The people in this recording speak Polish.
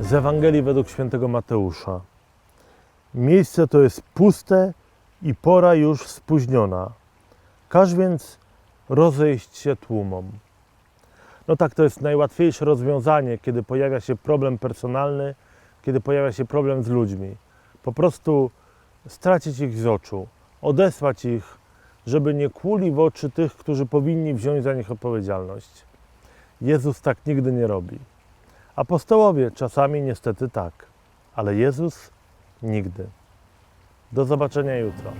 z Ewangelii według świętego Mateusza. Miejsce to jest puste i pora już spóźniona. Każ więc rozejść się tłumom. No tak, to jest najłatwiejsze rozwiązanie, kiedy pojawia się problem personalny, kiedy pojawia się problem z ludźmi. Po prostu stracić ich z oczu, odesłać ich, żeby nie kłuli w oczy tych, którzy powinni wziąć za nich odpowiedzialność. Jezus tak nigdy nie robi. Apostołowie czasami niestety tak, ale Jezus nigdy. Do zobaczenia jutro.